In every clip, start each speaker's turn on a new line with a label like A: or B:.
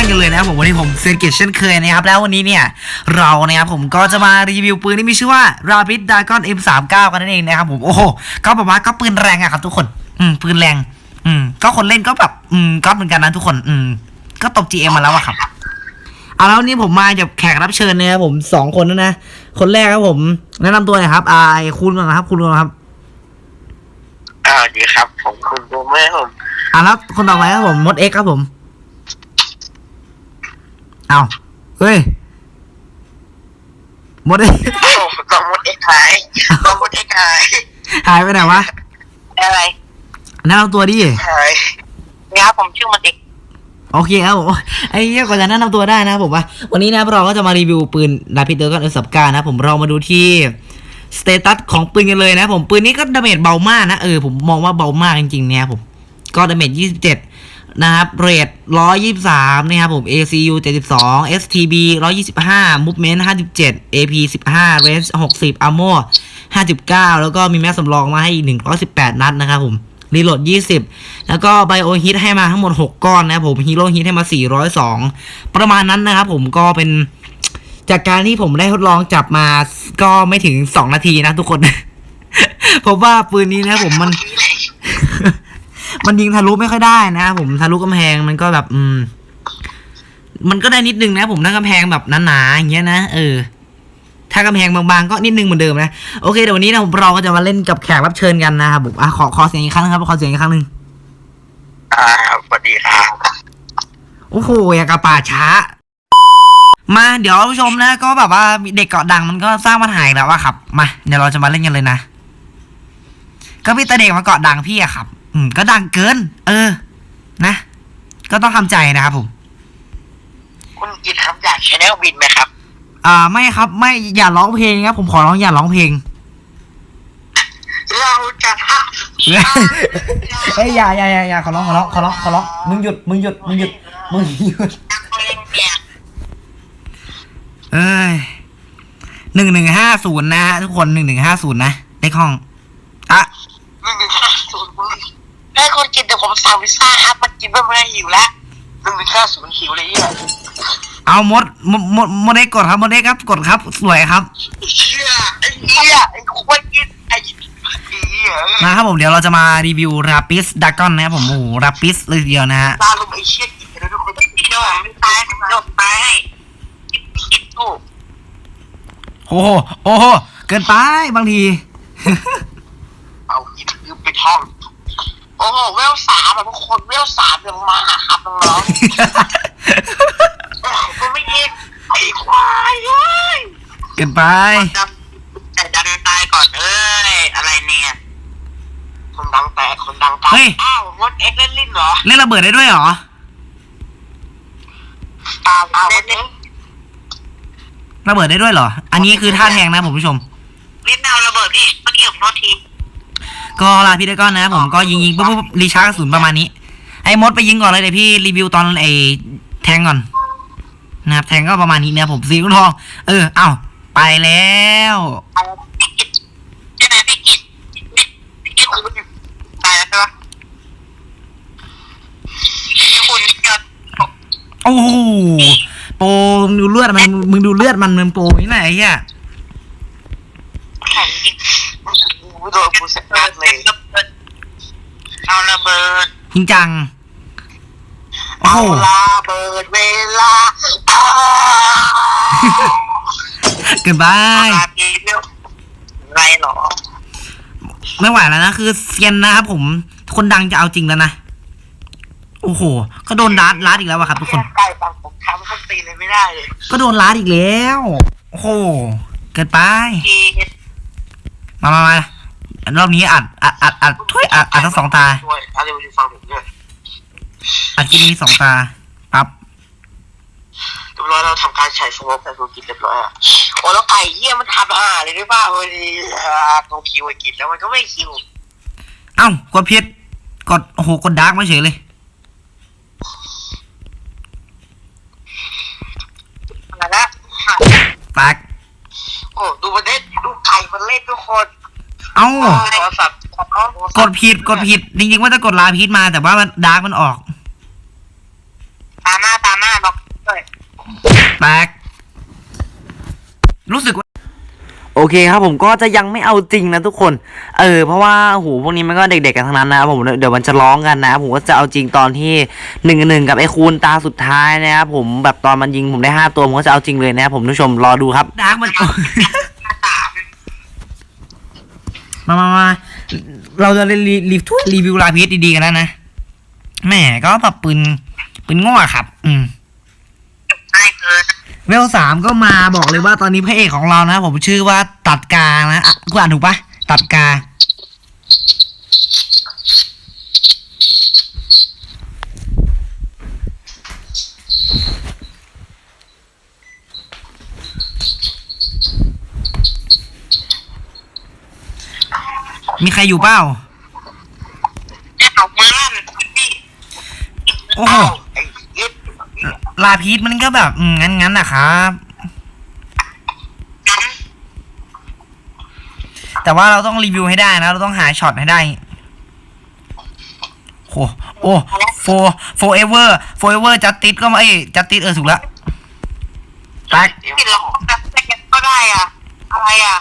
A: านผู้ชมทุกท่านกันเลยนะครับผมวันนี้ผมเซนเกตเช่นเคยนะครับแล้ววันนี้เนี่ยเรานะครับผมก็จะมารีวิวปืนที่มีชื่อว่า Rapid Dragon M39 กันนั่นเองนะครับผมโอ้โหก็แบบว่าก็ปืนแรงอะครับทุกคนอืมปืนแรง อืม ก็คนเล่นก็แบบอืมก็เหมือนกันนะทุกคน อืม ก็ตบ GM มาแล้วอะครับเอาแล้ววันนี้ผมมาจากแขกรับเชิญนะครับผมสองคนนะนะคนแรกครับผม แนะนำตัวหน่อยครับอายคุณก่อนนะครับ คุณก่อนครับ
B: อ่าดีครับ ผมคุณโบเมอร์ผม
A: อะแล้วคนต่อไปครับผมมดเอ็กครับผม เอาเฮ้ยมดเอ็ก
B: ผมต้องมดเอ็กหายต้องมดเอ็กหาย
A: หายไปไหนวะ
B: อะไร
A: แนะนำตัวดิ
B: หายนี่ครับผมชื่อมดเอ็ก
A: โอเคครับผมไอ้เหี้ยกว่าจะแนะนำตัวได้นะครับผมว่า วันนี้นะครับเราก็จะมารีวิวปืนดาพิเตอร์กันเอสับการนะครับผมเรามาดูที่สเตตัสของปืนกันเลยนะครับผมปืนนี้ก็ดาเมจเบามากนะเออผมมองว่าเบามากจริงๆเนี่ยครับผมก็ดาเมจ27 นะครับเรท123นะครับผม ACU 72 STB 125 Movement 57 AP 15 Range 60 Ammo 59แล้วก็มีแม็กสำรองมาให้อีก118นัดนะครับผมรีโหลด 20 แล้วก็ไบโอฮิตให้มาทั้งหมด 6 ก้อนนะครับผมฮีโร่ฮิตให้มา 402 ประมาณนั้นนะครับผมก็เป็นจากการที่ผมได้ทดลองจับมาก็ไม่ถึง 2 นาทีนะทุกคน ผมว่าปืนนี้นะผมมัน มันยิงทะลุไม่ค่อยได้นะครับผมทะลุกำแพงมันก็แบบ อืม มันก็ได้นิดนึงนะ ผมถ้ากำแพงแบบหนาๆอย่างเงี้ยนะเออถ้ากำแพงบางๆก็นิดนึงเหมือนเดิมนะโอเคเดี๋ยววันนี้นะผมเราก็จะมาเล่นกับแขกรับเชิญกันนะครับผมอะขอขอเสียงอีกครั้งนะครับขอเสียงอีกครั้งหนึ่ง
B: อ่าสวัสดีครับ
A: โอ้โหอย่างกับป่าช้า มาเดี๋ยวผู้ชมนะก็แบบว่าเด็กเกาะดังมันก็สร้างปัญหาอีกแล้วว่าครับ มาเดี๋ยวเราจะมาเล่นกันเลยนะ ก็มีแต่เด็กมาเกาะดังพี่อะครับ อืม ก็ดังเกิน เออ นะ ก็ต้องทำใจนะครับผม
B: คุณกิตครับอยากชแนลบินไหมครับ
A: อ่า ไม่ครับ ไม่ อย่าร้องเพลงครับ ผมขอร้องอย่าร้องเพลง
B: เราจะท
A: เฮ้ย อย่าอย่าอย่าอย่าขอร้องขอร้องขอร้องขอร้อง มึงหยุด มึงหยุด มึงหยุด มึงหยุดำ
B: เพลงเนี่ย
A: เอ้ยหนึ่งหนึ่งห้าศูนย์นะฮะทุกคนหนึ่งหนึ่งห้าศูนย์นะเลขห้อง อะ
B: หนึ่งหนึ่งห้าศูนย์ ให้คนกินเดี๋ยวผมสั่งพิซซ่าครับมากินเพื่อไม่ให้หิวแล้วหนึ่งหนึ่งห้าศูนย์หิวเลยเนี่ย
A: เอามดมดมดมดเอ็กกดครับมดเอ็กครับกดครับ สวยครับ
B: เชี่ยไอ้เหี้ยไอ้คนกินไอ้เหี้ย
A: นะครับผมเดี๋ยวเราจะมารีวิวราปิสดากอนนะครับผมโอ้โหราปิสเลยทีเดียวนะฮะ
B: ตาลุมไอ้เชี่ยกินไปแล้วทุกคนเดี๋ยวไม่ตายเดี๋ยวตายกินกินตู้
A: โอ้โหโอ้โหเกินไปบางที
B: เอากินลืมไปท่อง โอ้โหเวลสามอะทุกคนเวลสามยังมาครับน้องๆโอ้โหก็ไม่ยิงไอ้ควายเอ้ย
A: เกินไป
B: ดำแต่ดันตายก่อนเอ้ยอะไรเนี่ยคนดังแตกคนดังตาย
A: เฮ้ย
B: อ้าวมดเอ็กเล่นลิ้นเหรอ
A: เล่นระเบิดได้ด้วยเหรอ
B: ตามเอาเล่นลิ้น
A: ระเบิดได้ด้วยเหรอ อันนี้คือท่าแทงนะผมผู้ชม
B: ลิ้นเอาระเบิดพี่เมื่อกี้ผมโทษที
A: ก็ลาพี่ได้ก้อนนะครับผมก็ยิงยิงปุ๊บปุ๊บปุ๊บรีชาร์จกระสุนประมาณนี้ ไอ้มดไปยิงก่อนเลยเดี๋ยวพี่รีวิวตอนไอ้แทงก่อนนะครับแทงก็ประมาณนี้นะครับผมสีกุ้งทองเออเอ้าไปแล้ว
B: เอาพี่กิจใช่ไหมพี่กิจพี่พี่กิจคุณตายแล้วใช่ปะพี่คุณจะ
A: โอ้โหโปรมึงดูเลือดมันมึงดูเลือดมันมันโปรนี่ไหนไอ้เหี้ย
B: แข่งจริง กูโดนกูเสร็จมากเลยเอาระเบิด
A: จริงจัง โอ้
B: เอา
A: โห
B: ระเบิดเวลาอ้า
A: เกินไป
B: ลาปีเรื่องไรหรอ
A: ไม่ไหวแล้วนะคือเซียนนะครับผม คนดังจะเอาจริงแล้วนะ โอ้โห ก็โดนลัดลัดอีกแล้วอะครับทุกคน
B: ไก่บางผมทำคนตีเลยไม่ได้เลย
A: ก็โดนลัดอีกแล้ว โอ้โห เกินไป
B: ที
A: มามามารอบนี้อัดอัดอัดอัดถ้วยอัดอัดทั้งสองตา
B: ด้วยอะไรมาดูฟังผมด้วย
A: อัดคลิปนี้สองตาปั๊บ
B: เรียบร้อยเราทำการใช้สโมกแต่ตัวกินเรียบร้อยอะโอ้แล้วไก่เยี่ยมันทำอาหารเลยด้วยป่ะวันนี้ตัวคิวไอ้กินแล้วมันก็ไม่คิว
A: เอ้ากดผิดกดโอ้โหกดดาร์กมาเฉยเลย
B: มาละ
A: แตก
B: โอ้ดูมันเล่นดูไก่มันเล่นทุกคน
A: เอา
B: โทรศัพท์เก
A: ดผิดกดผิดจริงๆว่าจะกดลาพิทมาแต่ว่ามันดาร์กมันออก
B: ตามหน้าตามหน้าบอกเลย
A: แตกรู้สึกว่า โอเคครับผมก็จะยังไม่เอาจริงนะทุกคน เออเพราะว่าโหพวกนี้มันก็เด็กๆกันทั้งนั้นนะครับผมเดี๋ยวมันจะร้องกันนะผมก็จะเอาจริงตอนที่หนึ่งหนึ่งกับไอ้คูณตาสุดท้ายนะครับผมแบบตอนมันยิงผมได้ห้าตัวผมก็จะเอาจริงเลยนะครับผมผู้ชมรอดูครับดาร์กมัน
B: สาม
A: มามามาเราจะรีรีรีทุรีวิวลาพีสดีๆกันแล้วนะแหมก็แบบปืนปืนง้อครับ อืม
B: ง่ายเกิน
A: เวลสามก็มาบอกเลยว่าตอนนี้พระเอกของเรานะ ผมชื่อว่าตัดกานะอะกูอ่านถูกปะตัดกา มีใครอยู่เปล่า
B: แอบเอามือลั่นพี่
A: โอ้โห
B: ไอ้ยึด
A: ลาพีสมันก็แบบอืมงั้นงั้นนะครับ
B: งั้น
A: แต่ว่าเราต้องรีวิวให้ได้นะ เราต้องหาช็อตให้ได้โหโอ้โฟโฟเอเวอร์โฟเอเวอร์จัตติสก็มาเอ้ยจัตติสเออถูกแล้วแป๊ก
B: ติดหลอกแต่แต่ก็ได้อะ อะไรอะ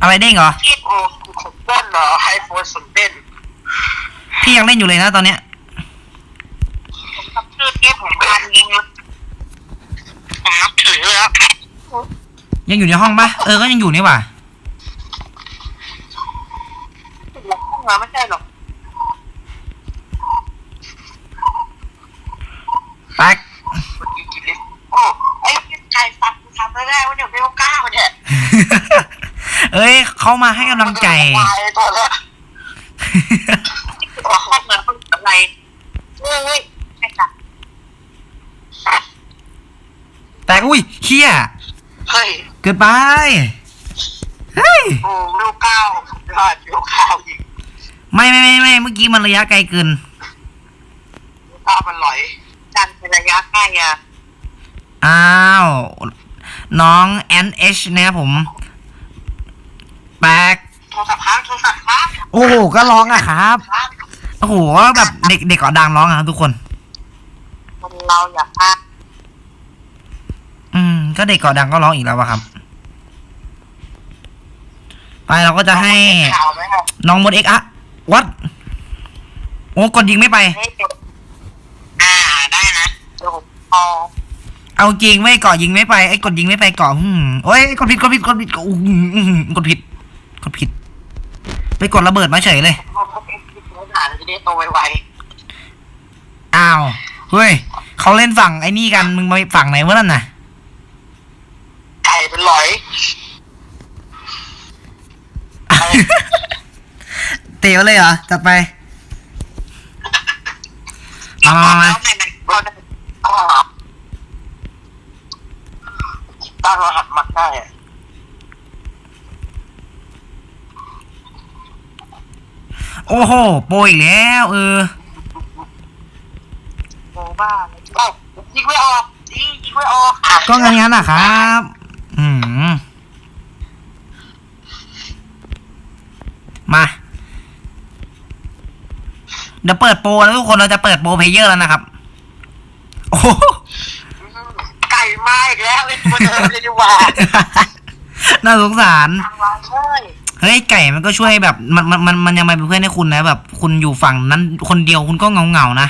A: อะไรเด้งเหรอ
B: ที่โอ้ผมเต้นเหรอไอโฟนสมเต้น
A: พี่ยังเล่นอยู่เลยนะตอนเนี้ย
B: ผมทำชื่อเกมผมการยิง ผมนับถือเลยครับ
A: ยังอยู่ในห้องปะเออก็ยังอยู่นี่หว่า
B: ติดหลอกห้องเหรอไม่ใช่หรอก
A: แป๊ก
B: คนยิงกินลิ้นโอ้ไอ้ไก่สัตว์ทำไม่ได้วะเนี่ยเวลเก้าเนี่ย
A: เอ้ยเขามาให้กำลังใจ
B: ควายตัวเนี้ยห้องเหมือนคนอะไรเฮ้ยเฮ้ยไอ้สัตว์
A: แป๊กอุ้ยเฮีย
B: เฮ้ย
A: เกินไป เฮ้ย
B: โอ้เวลเก้ายอดเวลเก้ายิง
A: ไม่ไม่ไม่ไม่เมื่อกี้มันระยะไกลเกิน
B: เวลเก้ามันลอยดันเป็นระยะใกล้อะ
A: อ้าว น้อง NH นะครับผมแป๊ก
B: โทรศัพท์ค้างโทรศัพท์ค้าง
A: โอ้โห ก็ร้องอะครับ
B: ค้าง
A: โอ้โห แบบเด็กเด็กเกาะดังร้องอะครับทุกคน
B: คนเราอย่าพลาด
A: อืม ก็เด็กเกาะดังก็ร้องอีกแล้วอะครับ ไปเราก็จะให้
B: ข่าวไหมครับ
A: น้องมดเอ็กอะวัดโอ้กดยิงไม่ไป
B: เฮ้ยเดี๋ยวอ่าได้นะเดี๋ยวผมพอ
A: เอาจริงไม่เกาะยิงไม่ไปไอ้กดยิงไม่ไปเกาะหืมโอ้ยกดผิดกดผิดกดผิดกดอื้อหืออื้อหือกดผิดกดผิด ไปกดระเบิดมาเฉยเลย
B: ผมพบเอ็กซ์ที่พื้นฐานจะได้โตไว
A: อ้าวเฮ้ยเขาเล่นฝั่งไอ้นี่กันมึงมาฝั่งไหนวะนั่นน่ะ
B: ๆไก่ เป็นหลอย
A: เตะมาเลยเหรอจัดไปมามามามา
B: แล้วในนั้นก็ได้ก็ตั้งรหัสมัดได้อะ
A: โอ้โหโปรอีกแล้วเออ
B: โอ้บ้าเลยโอ้ยิงไม่ออกยิงยิงไม่ออก
A: ก็งั้นงั้นนะครับ อืมมา เดี๋ยวเปิดโปรแล้วทุกคนเราจะเปิดโปรเพลเยอร์แล้วนะครับ โอ้โห
B: ไก่มาอีกแล้วไอ้ตัวเดิมเลยดีกว่า
A: น่าสงสาร
B: ทางวางช่วย
A: เฮ้ยไก่มันก็ช่วยแบบ มันมันมันมันยังมาเป็นเพื่อนให้คุณนะ แบบ คุณอยู่ฝั่งนั้น คนเดียวคุณก็เงาเงาๆนะ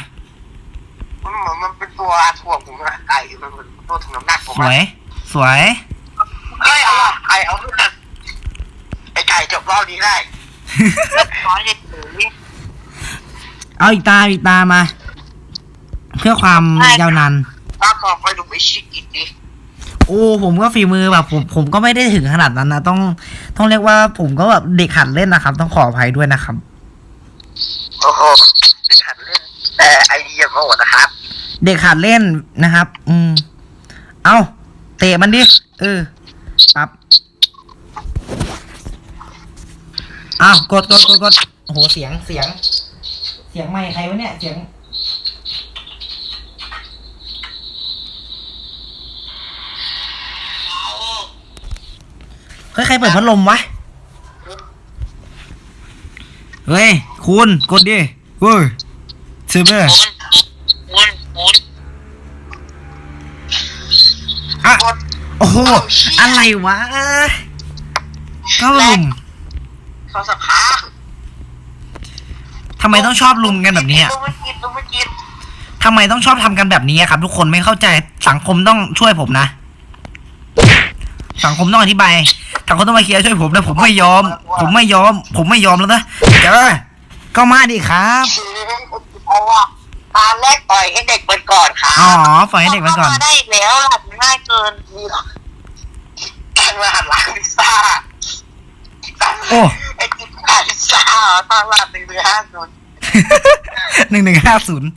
B: มันเหมือนมันเป็นตัวถ่วงผมอะไก่มันเหมือนตัวถ่วงน้ำหนักผม
A: สวยสวย
B: เฮ้ยเอาอะไก่เอาด้วยไอ้ไก่จบรอบนี้ได้ร้อยเด็ดถือ
A: เอาอีกตาอีกตามา เพื่อความยาวนาน
B: ถ้าต่อไปดูไปชิกอีกดิ
A: โอ้ผมก็ฝีมือแบบผมผมก็ไม่ได้ถึงขนาดนั้นนะต้อง ต้องเรียกว่าผมก็แบบเด็กหัดเล่นนะครับ ต้องขออภัยด้วยนะครับ
B: โอ้โหไม่ทันเล่นแต่ไอเดียก็โหดนะครับ
A: เด็กหัดเล่นนะครับ อืม เอาเตะมันดิเออปั๊บ อ้าวกดกดกดกดโอ้โหเสียงเสียง เสียงไม่ใครวะเนี่ยเสียง เฮ้ยใครเปิดพัดลมวะ เฮ้ย คุณกดดิเฮ้ยเซเบอร์
B: คุณคุณคุณ
A: อะ
B: กด
A: โอ้โห
B: เอาเชี่ย
A: อะไรวะก็ลุม
B: เขาสักพัก
A: ทำไมต้องชอบลุมกันแบบนี้อะ
B: ต้องไม่กินต้องไม่กิน
A: ทำไมต้องชอบทำกันแบบนี้อะครับ ทุกคนไม่เข้าใจสังคมต้องช่วยผมนะ สังคมต้องอธิบายสังคมต้องมาเคลียร์ช่วยผมนะผมไม่ยอม ผมไม่ยอม ผมไม่ยอมแล้วนะเจอก็มาดิครับ
B: เพราะว่าตาแรกต่อยให้เด็กมันก่อนค่ะ
A: อ๋อปล่อยให้เด็กมันก่อน
B: มาได้อีกแล้วหลับง่ายเกินนี่หรอการมาหันหลังพิซซ่า
A: โอ้
B: ไอ้กินข้าวพิซซ่าตอนหลับหนึ่งหรือห้าศูนย์
A: หนึ่งหนึ่งห้าศูนย์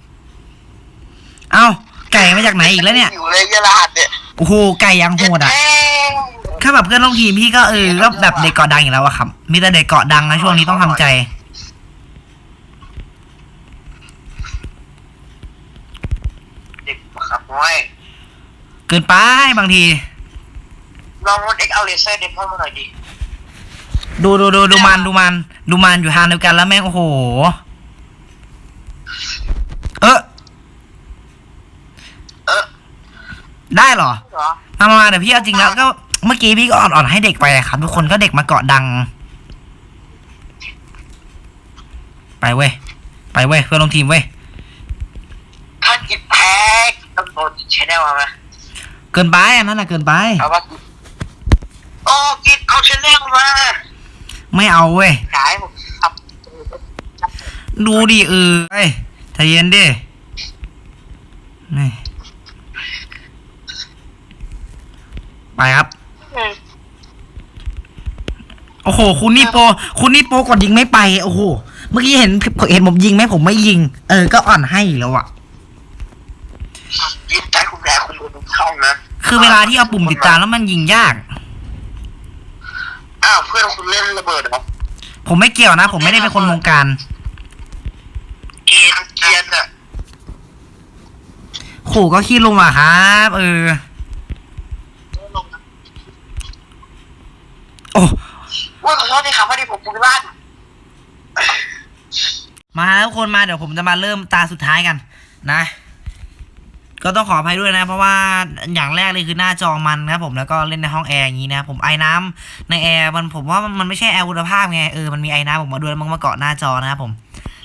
A: เอ้า ไก่มาจากไหนอีกแล้วเนี่ย
B: อยู่เลยยะลาดเนี่ย
A: โอ้โห ไก่ยังโหดอะ
B: เย้
A: แค่แบบเพื่อนร่วมทีมพี่ก็เออ ก็แบบเด็กเกาะดังอยู่แล้วอะครับ มีแต่เด็กเกาะดังนะช่วงนี้ต้องทำใจ
B: เด็กขับน้อย
A: เกินไปบางที
B: ลองรถเอ็กเอาเลเซอร์เด็กเข้ามาหน่อยดิ
A: ดูดูดูดูมันดูมัน ดูมันอยู่ทางเดียวกันแล้วแม่งโอ้โห เออ
B: เออ
A: ได้เหรอ
B: เหรอ
A: มามามาเดี๋ยวพี่เอาจริงแล้วก็เมื่อกี้พี่ก็อ่อนๆให้เด็กไปอะครับทุกคนก็เด็กมาเกาะดัง ไปเว้ยไปเว้ยเพื่อนร่วมทีมเว้ย
B: ถ้ากินแพ้ต้องโดนแชนแนลมาไหม
A: เกินไปอันนั้นน่ะเกินไป
B: เอาว่าโอ้กินเอาแชนแนลมา
A: ไม่เอาเว้ย
B: ขายผมขับ
A: ดูดิเออเอ้ยใจเย็นดินี่ไปครับโอ้โห คุณนี่โปรคุณนี่โปรกดยิงไม่ไป โอ้โห เมื่อกี้เห็นเห็นผมยิงไหมผมไม่ยิง เออ ก็อ่อนให้แล้วอะ
B: ยิงใจคุณแพ้คุณโดนเข้านะ
A: คือเวลาที่เอาปุ่มติดตามแล้วมันยิงยาก
B: อ้าวเพื่อนคุณเล่นระเบิดเหรอ
A: ผมไม่เกี่ยวนะ ผมไม่ได้เป็นคนวงการ
B: เกียนเกียนอะ
A: ขู่ก็ขี้ลงอะครับเออโอ้
B: ว่าขอโทษที่ครับว่าที่ผมปุยบ้าน
A: มาแล้วคนมาเดี๋ยวผมจะมาเริ่มตาสุดท้ายกัน นะ ก็ต้องขออภัยด้วยนะ เพราะว่าอย่างแรกเลยคือหน้าจอมันนะครับผมแล้วก็เล่นในห้องแอร์อย่างนี้นะผมไอ้น้ำในแอร์มันผมว่ามันไม่ใช่แอร์คุณภาพไงเออมันมีไอ้น้ำผมมาด้วยแล้วมันมาเกาะหน้าจอนะครับผม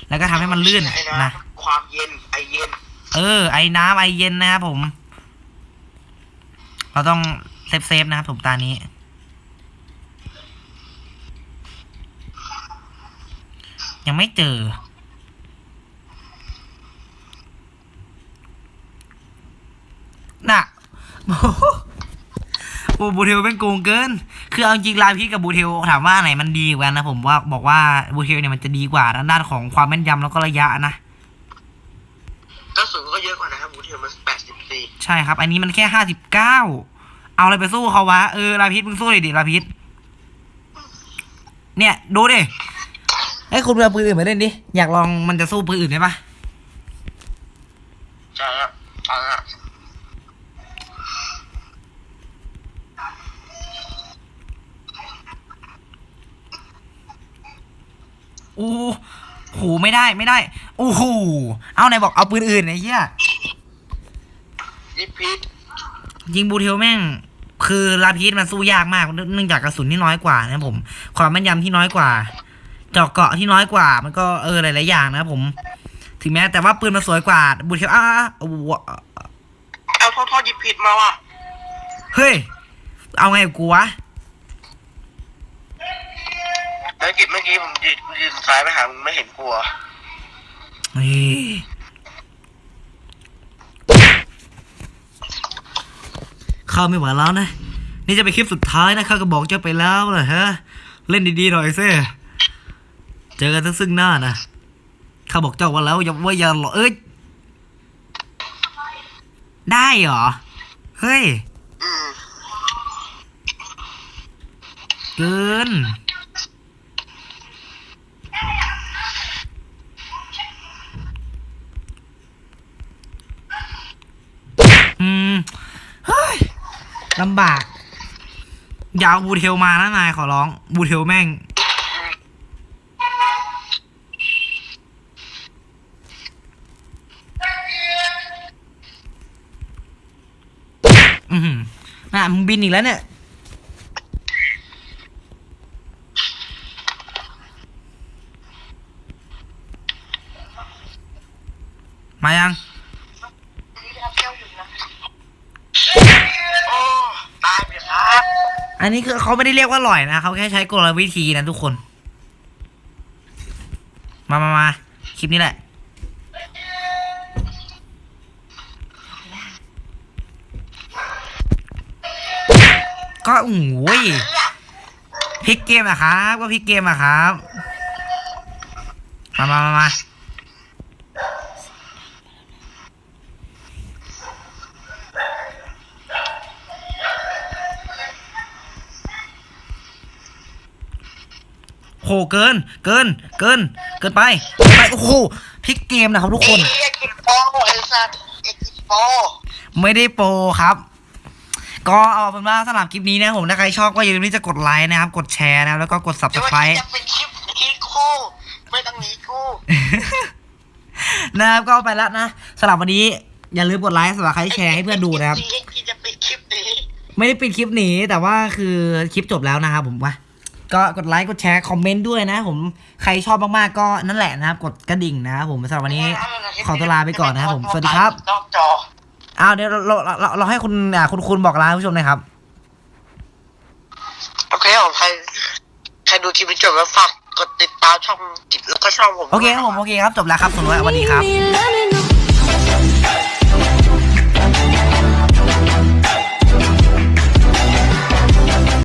A: แล้วก็ทำให้มันลื่นนะ
B: ความเย็นไอเย็น
A: เออ ไอ้น้ำไอเย็นนะครับผม เราต้องเซฟเซฟๆนะครับผมตานี้ยังไม่เจอ น่ะโอ้บูเทลเป็นโกงเกิน คือเอาจริงลายพี่กับบูเทลถามว่าอันไหนมันดีกว่ากันนะผมว่าบอกว่าบูเทลเนี่ยมันจะดีกว่าด้านของความแม่นยำแล้วก็ระยะนะ
B: กระสุนก็เยอะกว่านะครับบูเทลมันแปดสิบสี่
A: ใช่ครับ อันนี้มันแค่ห้าสิบเก้าเอาอะไรไปสู้เขาวะเออลาพิษมึงสู้เลยดิลาพิษเนี่ยดูดิไอ้ยคุณเอาปืนอื่นมาเล่นดิอยากลองมันจะสู้ปืนอื่นได้ปะ
B: ใช่ครับใช่ครับ
A: โอ้โหไม่ได้ไม่ได้ โอ้โหเอาไหนบอกเอาปืนอื่นไอ้เหี้ย
B: ยิปพีท
A: ยิงบูเทลแม่ง คือลาพิษมันสู้ยากมากเนื่องจากกระสุนที่น้อยกว่านะครับผม ความแม่นยำที่น้อยกว่าเจาะเกาะที่น้อยกว่า มันก็เออหลายๆอย่างนะครับผม ถึงแม้แต่ว่าปืนมันสวยกว่า บูเทลอ้าโอ้โห
B: เอาโทษโทษยิปพีทมาว่ะ
A: เฮ้ย เอาไงกับกูวะ
B: แล้วกิจเมื่อกี้ผมยืนยืนซ้ายไปหามึงไม่เห็นกลัว
A: เฮ้ยข้าไม่ไหวแล้วนะ นี่จะเป็นคลิปสุดท้ายนะข้าก็บอกเจ้าไปแล้วนะฮะ เล่นดีๆหน่อยสิเจอกันทั้งซึ่งหน้านะข้าบอกเจ้าว่าแล้วอย่าว่าอย่าหรอเอ้ยได้เหรอ เฮ้ย
B: อืม
A: เกิน อืม เฮ้ย ลำบาก อย่าเอาบูเทลมานะนายขอร้อง บูเทลแม่ง อือหือน่ะมึงบินอีกแล้วเนี่ย มายัง
B: โอ้ตายไปครับ
A: อันนี้คือเขาไม่ได้เรียกว่าอร่อยนะเขาแค่ใช้กลวิธีนะทุกคน มามามาคลิปนี้แหละ ก็โอ้ยพลิกเกมอะครับ ก็พลิกเกมอะครับ มามามามา เกิน เกิน เกิน เกินไปเกินไปโอ้โหพลิกเกมนะครับทุกคน
B: ไอ้กินโปไอ้สัตว์ไอ้กินโป
A: ไม่ได้โปรครับ ก็เอาเป็นว่าสำหรับคลิปนี้นะครับผมถ้าใครชอบก็อย่าลืมที่จะกดไลค์นะครับ กดแชร์นะครับแล้วก็กด
B: เดี๋ยววัน
A: subscribe
B: นี้จะเป็นคลิปหนี้คู่ ไม่ต้องหนีคู่
A: นะครับก็ไปแล้วนะสำหรับวันนี้อย่าลืมกดไลค์สำหรับใครที่แชร์ให้เพื่อนดูนะครับ
B: ไอ้กินจะเป็นคลิปนี้
A: ไม่ได้ปิดคลิปหนีแต่ว่าคือคลิปจบแล้วนะครับผมว่า ก็กดไลค์กดแชร์คอมเมนต์ด้วยนะ ผมใครชอบมากๆก็นั่นแหละนะครับ กดกระดิ่งนะครับผมสำหรับวันนี้ขอตัวลาไปก่อนนะครับผมสวัสดีครับ
B: นอกจอ
A: อ้าวเดี๋ยวเราเราเราเราให้คุณอ่าคุณคุณบอกลาผู้ชมหนะครับ
B: โอเคผมใครใครดูคลิปนี้จบแล้วฝากกดติดตามช่องจิบแล้วก็ช่องผม
A: โอเคครับผมโอเคครับจบแล้วครับสำหรับวันนี้ครับ